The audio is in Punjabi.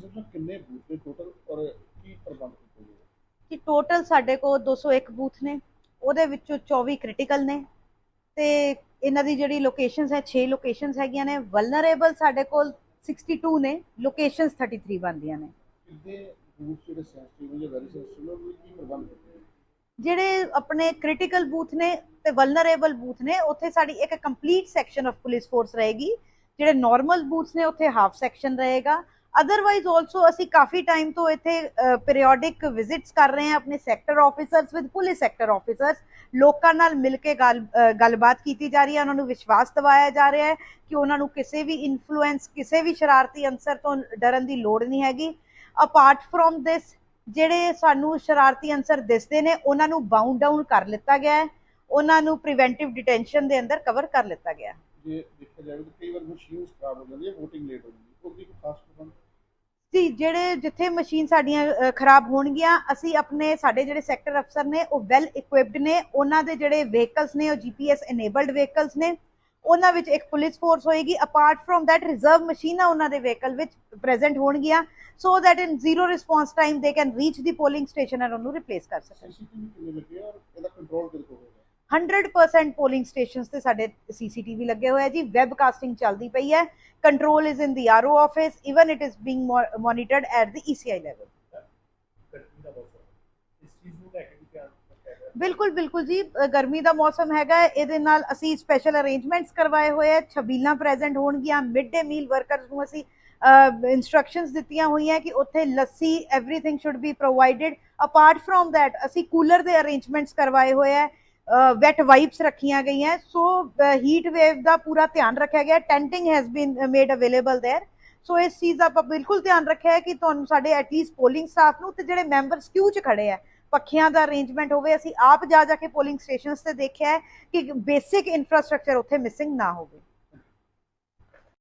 ਸਰ ਕਿੰਨੇ ਬੂਥ ਨੇ ਟੋਟਲ ਔਰ ਕੀ ਪ੍ਰਬੰਧ ਕੀਤੇ ਗਏ? ਕਿ ਟੋਟਲ ਸਾਡੇ ਕੋਲ 201 ਬੂਥ ਨੇ ਉਹਦੇ ਵਿੱਚੋਂ 24 ਕ੍ਰਿਟੀਕਲ ਨੇ ਤੇ ਇਹਨਾਂ ਦੀ ਜਿਹੜੀ ਲੋਕੇਸ਼ਨਸ ਹੈ 6 ਲੋਕੇਸ਼ਨਸ ਹੈਗੀਆਂ ਨੇ ਵਲਨਰੇਬਲ ਸਾਡੇ ਕੋਲ 62 ਨੇ ਲੋਕੇਸ਼ਨਸ 33 ਬਣਦੀਆਂ ਨੇ। ਜਿਹੜੇ ਆਪਣੇ ਕ੍ਰਿਟੀਕਲ ਬੂਥ ਨੇ ਤੇ ਵਲਨਰੇਬਲ ਬੂਥ ਨੇ ਉੱਥੇ ਸਾਡੀ ਇੱਕ complete section of police force ਰਹੇਗੀ। ਜਿਹੜੇ ਨਾਰਮਲ ਬੂਥਸ ਨੇ ਉੱਥੇ ਹਾਫ ਸੈਕਸ਼ਨ ਰਹੇਗਾ। ਅਦਰਵਾਈਜ਼ ਆਲਸੋ ਅਸੀਂ ਕਾਫੀ ਟਾਈਮ ਤੋਂ ਇੱਥੇ ਪੀਰੀਓਡਿਕ ਵਿਜ਼ਿਟਸ ਕਰ ਰਹੇ ਹਾਂ ਆਪਣੇ sector officers with police sector officers ਲੋਕਾਂ ਨਾਲ ਮਿਲ ਕੇ ਗੱਲ ਅ, ਗੱਲਬਾਤ ਕੀਤੀ ਜਾ ਰਹੀ ਹੈ ਉਹਨਾਂ ਨੂੰ ਵਿਸ਼ਵਾਸ ਦਿਵਾਇਆ ਜਾ ਰਿਹਾ ਹੈ ਕਿ ਉਹਨਾਂ ਨੂੰ ਕਿਸੇ ਵੀ ਇਨਫਲੂਐਂਸ ਕਿਸੇ ਵੀ ਸ਼ਰਾਰਤੀ ਅੰਸਰ ਤੋਂ ਡਰਨ ਦੀ ਲੋੜ ਨਹੀਂ ਹੈਗੀ। ਅਪਾਰਟ ਫਰੋਮ ਦਿਸ ਜਿਹੜੇ ਸਾਨੂੰ ਸ਼ਰਾਰਤੀ ਅੰਸਰ ਦਿਸਦੇ ਨੇ ਉਹਨਾਂ ਨੂੰ ਬਾਉਂਡ ਡਾਊਨ ਕਰ ਲਿੱਤਾ ਗਿਆ ਹੈ। ਉਹਨਾਂ ਨੂੰ ਪ੍ਰੀਵੈਂਟਿਵ ਡਿਟੈਂਸ਼ਨ ਦੇ ਅੰਦਰ ਕਵਰ ਕਰ ਲਿੱਤਾ ਗਿਆ ਹੈ। ਜੇ ਦੇਖਿਆ ਜਾਵੇ ਤਾਂ ਕਈ ਵਾਰ ਮਸ਼ੀਨਸ ਖਰਾਬ ਹੋ ਜਾਂਦੀ ਹੈ VOTING ਲੇਟ ਹੋ ਜਾਂਦੀ ਹੈ। ਉਹਦੀ ਕੋਈ ਖਾਸ ਪ੍ਰਬੰਧ ਜਿਹੜੇ ਜਿੱਥੇ ਮਸ਼ੀਨ ਸਾਡੀਆਂ ਖਰਾਬ ਹੋਣਗੀਆਂ, ਅਸੀਂ ਆਪਣੇ ਸਾਡੇ ਜਿਹੜੇ ਸੈਕਟਰ ਅਫਸਰ ਨੇ, ਉਹ ਵੈਲ ਇਕੁਇਪਡ ਨੇ। ਉਹਨਾਂ ਦੇ ਜਿਹੜੇ ਵਹੀਕਲਸ ਨੇ, ਉਹ ਜੀਪੀਐਸ ਇਨੇਬਲਡ ਵਹੀਕਲਸ ਨੇ। ਉਹਨਾਂ ਵਿੱਚ ਇੱਕ ਪੁਲਿਸ ਫੋਰਸ ਹੋਏਗੀ। ਅਪਾਰਟ ਫਰੋਮ that ਰਿਜ਼ਰਵ ਮਸ਼ੀਨਾਂ ਉਹਨਾਂ ਦੇ ਵਹੀਕਲ ਵਿੱਚ ਪ੍ਰੈਜ਼ੈਂਟ ਹੋਣਗੀਆਂ so that in zero response time, they can reach the polling station and ਉਹਨੂੰ ਰਿਪਲੇਸ ਕਰ ਸਕਣ ਸੀਸੀਟੀਵੀ ਕਿੰਨੇ ਲੱਗੇ ਆ ਔਰ ਇਹਦਾ ਕੰਟਰੋਲ ਕਿਹਦੇ ਕੋਲ ਹੋਵੇਗਾ 100% ਪੋਲਿੰਗ ਸਟੇਸ਼ਨਸ ਤੇ ਸਾਡੇ ਸੀਸੀਟੀਵੀ ਲੱਗੇ ਹੋਏ ਆ ਜੀ ਵੈਬ ਕਾਸਟਿੰਗ ਚੱਲਦੀ ਪਈ ਹੈ, control is in the RO office even it is being monitored at the ECI level ਗਰਮੀ ਦਾ ਮੌਸਮ ਬਿਲਕੁਲ ਬਿਲਕੁਲ ਜੀ ਗਰਮੀ ਦਾ ਮੌਸਮ ਹੈਗਾ, ਇਹਦੇ ਨਾਲ ਅਸੀਂ ਸਪੈਸ਼ਲ ਅਰੇਂਜਮੈਂਟਸ ਕਰਵਾਏ ਹੋਏ ਆ, ਛਬੀਲਾਂ ਪ੍ਰੈਜ਼ੈਂਟ ਹੋਣਗੀਆਂ ਮਿਡ ਡੇ ਮੀਲ ਵਰਕਰਸ ਨੂੰ ਅਸੀਂ ਇਨਸਟਰਕਸ਼ਨਸ ਦਿੱਤੀਆਂ ਹੋਈਆਂ ਕਿ ਉੱਥੇ ਲੱਸੀ everything should be provided apart from that ਅਸੀਂ ਕੂਲਰ ਦੇ ਅਰੇਂਜਮੈਂਟਸ ਕਰਵਾਏ ਹੋਏ ਆ ਵੈਟ ਵਾਈਪਸ ਰੱਖੀਆਂ ਗਈਆਂ। ਸੋ ਹੀਟ ਵੇਵ ਦਾ ਪੂਰਾ ਧਿਆਨ ਰੱਖਿਆ ਗਿਆ। Tenting has been made available there so ਇਸ ਚੀਜ਼ ਦਾ ਆਪਾਂ ਬਿਲਕੁਲ ਧਿਆਨ ਰੱਖਿਆ ਹੈ ਕਿ ਤੁਹਾਨੂੰ ਸਾਡੇ ਐਟਲੀਸਟ ਪੋਲਿੰਗ ਸਟਾਫ ਨੂੰ ਤੇ ਜਿਹੜੇ ਮੈਂਬਰਸ ਕਿਊ 'ਚ ਖੜੇ ਆ, ਪੱਖੀਆਂ ਦਾ ਅਰੇਂਜਮੈਂਟ ਹੋਵੇ, ਅਸੀਂ ਆਪ ਜਾ ਜਾ ਕੇ ਪੋਲਿੰਗ ਸਟੇਸ਼ਨਸ ਤੇ ਦੇਖਿਆ ਹੈ ਕਿ ਬੇਸਿਕ ਇਨਫਰਾਸਟ੍ਰਕਚਰ ਉੱਥੇ ਮਿਸਿੰਗ ਨਾ ਹੋਵੇ।